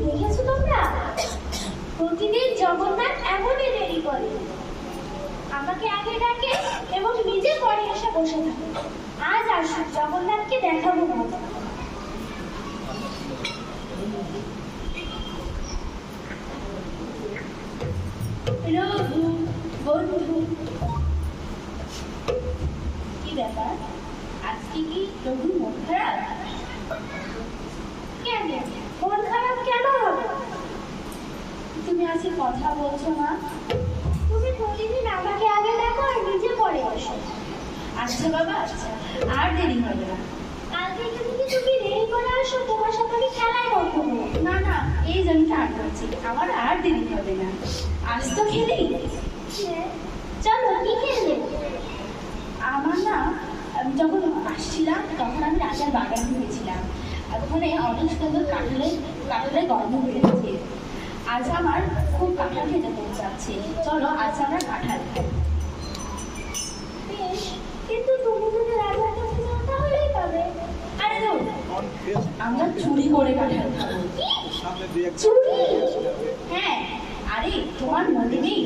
দেখেছ তোমরা? প্রতিদিন জগন্নাথ এমনই দেরি করে। আমাকে আগে ডাকে এবং নিজে পরে এসে বসে থাকে। আজ আসুক জগন্নাথকে দেখাবো মজা রঘু, বন্ধু ব্যাপার? আজকে কি রঘু মন খারাপ? কেন? মন খারাপ কেন হবে? তুমি আজকে কথা বলছো না? তুমি প্রতিদিন আমাকে আগে দেখো আর নিজে পরে বসো। আচ্ছা বাবা আচ্ছা আর দেরি হবে না। কাল থেকে যদি তুমি দেরি করে আসো তোমার সাথে আমি খেলায় করব না না এই যে আমি টান করছি আমার আর দেরি হবে না। আজ তো খেলি। চলো কি খেলবে আমার না আমি যখন আসছিলাম, তখন আমি রাজার বাগান ঘুরেছিলাম ওখানে অনেক সুন্দর কাঁঠালের কাঁঠালের গন্ধ বেরোচ্ছে। আজ আমার খুব কাঁঠাল খেতে যাচ্ছে চলো, আজ আমরা কাঁঠাল খাই বেশ কিন্তু তুমি যদি রাজার কাছে যাও তাহলেই পাবে আরে ধুর, আমরা চুরি করে কাঁঠাল খাব চুরি হ্যাঁ আরে তোমার মনে নেই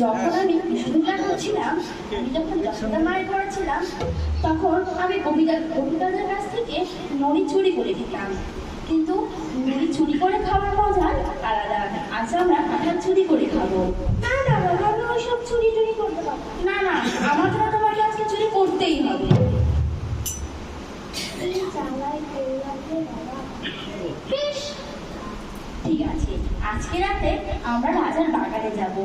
যখন আমি বিষ্ণুদান হচ্ছিলাম আমি যখন মায়ের করেছিলাম তখন আমি কবিতা কবিতাদের কাছ থেকে নড়ি চুরি করে খেতাম। কিন্তু নড়ি চুরি করে খাওয়ার মজা আলাদা। আজ আমরা কাঁঠাল চুরি করে খাব। না না বাবা আমি ওইসব চুরি টুরি করতে পারব না না আমার জন্য তোমাকে আজকে চুরি করতেই হবে। ঠিক আছে আজকে রাতে আমরা রাজার বাগানে যাব।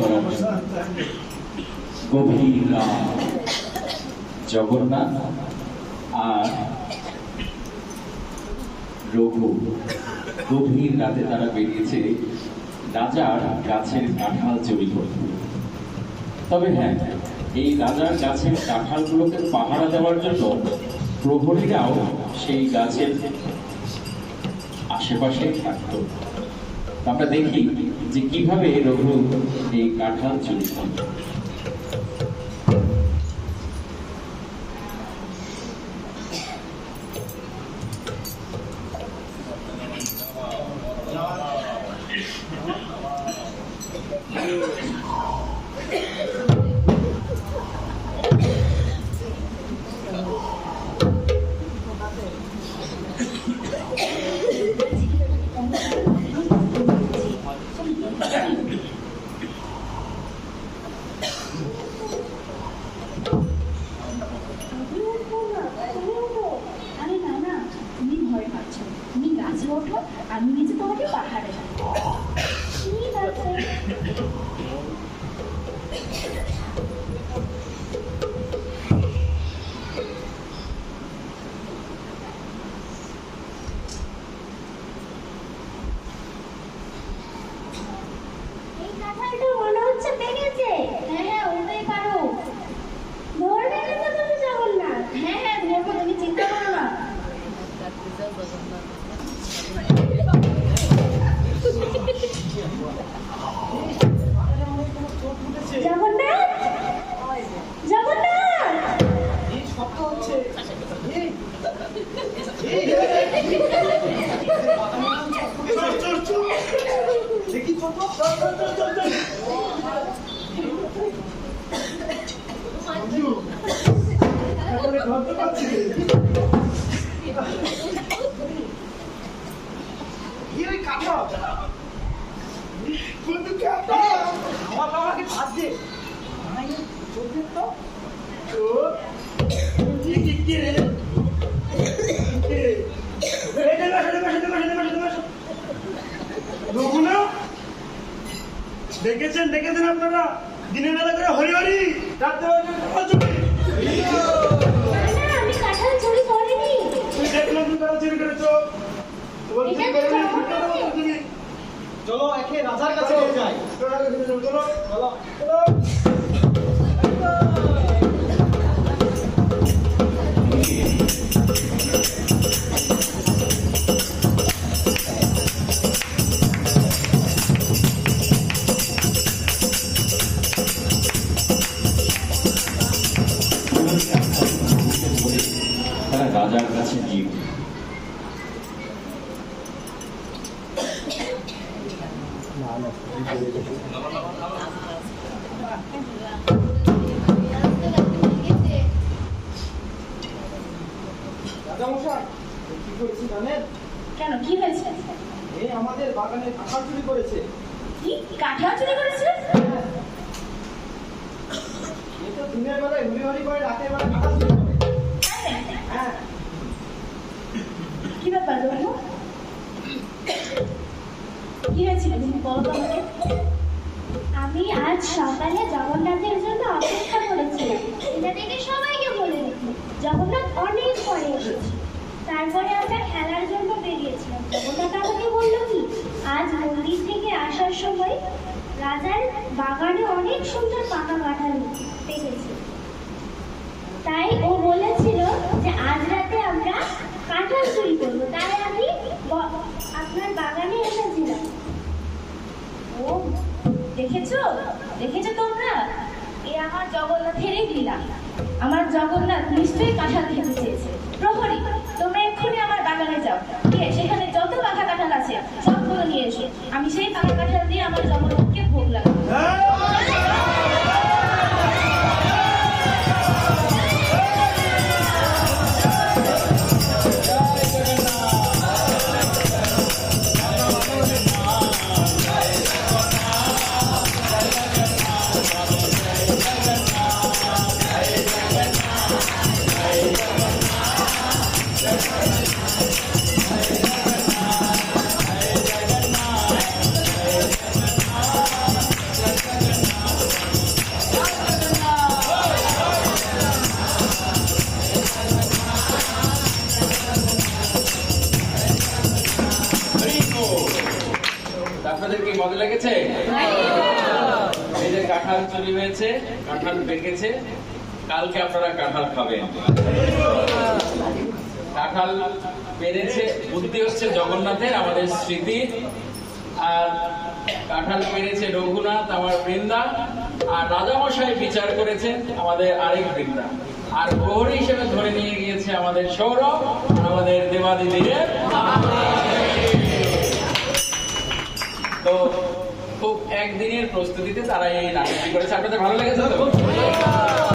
চুরি গভীর রাত জগন্নাথ আর রঘু, গভীর রাতে তারা বেরিয়েছে রাজার গাছের কাঁঠাল চুরি করতে। তবে হ্যাঁ এই রাজার গাছের কাঁঠালগুলোকে পাহারা দেওয়ার জন্য প্রহরীরাও সেই গাছের আশেপাশে থাকতো। আমরা দেখি যে কীভাবে রঘু এই কাঁঠাল চুরি ওঠো আমি নিচে তোমাকে পাহাড়ে রাখব ঠিক আমার বাবাকে ভাত দে। তো কি কি কি রে রঘুনা দেখেছেন দেখেছেন আপনারা দিনের বেলা করে হরি হরি রাত্রে না না আমি কাঁঠাল চুরি করিনি। তারা রাজার কাছে নিয়ে কেন কি হয়েছে এই আমাদের বাগানে কাঁঠাল চুরি করেছে কি কাঁঠাল চুরি করেছে এ তো দিনের বেলায় হুড়ি হুড়ি করে রাতের বেলা কাঁঠাল চুরি করে তাই নাকি? হ্যাঁ কি ব্যাপার রঘু কি হয়েছিল তুমি বলো তো আমাকে আমি আজ সকালে জগন্নাথের জন্য অপেক্ষা করেছিলাম। এটা দেখে সবাইকে বলে দিচ্ছি জগন্নাথ অনেক পরে এসেছে। তারপরে আমরা খেলার জন্য বেরিয়েছিলাম। জগন্নাথ আমাকে বলল, কি? আজ মন্দির থেকে আসার সময় রাজার বাগানে অনেক সুন্দর পাকা কাঁঠাল পেকেছে তাই ও বলেছিল যে আজ রাতে আমরা কাঁঠাল চুরি করব। তাই আমি আপনার বাগানে এসেছিলাম ও দেখেছ? দেখেছ তোমরা? এ আমার জগন্নাথেরই লীলা। আমার জগন্নাথ নিশ্চয়ই কাঁঠাল খেতে চেয়েছে। প্রহরী, তোমরা এক্ষুনি আমার বাগানে যাও। সেখানে যত পাখা কাঁঠাল আছে, সবগুলো নিয়ে এসো। আমি সেই পাখা কাঁঠাল দিয়ে আমার জগন্নাথকে চুরি হয়েছে, কাঁঠাল পেকেছে কালকে আপনারা কাঁঠাল খাবেন। কাঁঠাল পেরেছে, বুদ্ধি হচ্ছে জগন্নাথের, আমাদের স্মৃতি। আর কাঁঠাল পেরেছে রঘুনাথ, আমার বৃন্দা। আর রাজামশাই বিচার করেছেন, আমাদের আরেক বৃন্দা। আর প্রহরী হিসেবে ধরে নিয়ে গিয়েছে আমাদের সৌরভ আমাদের দেবাদিদিদের তো খুব একদিনের প্রস্তুতিতে তারা এই নাটকটি করেছে। আপনাদের ভালো লেগেছে তো?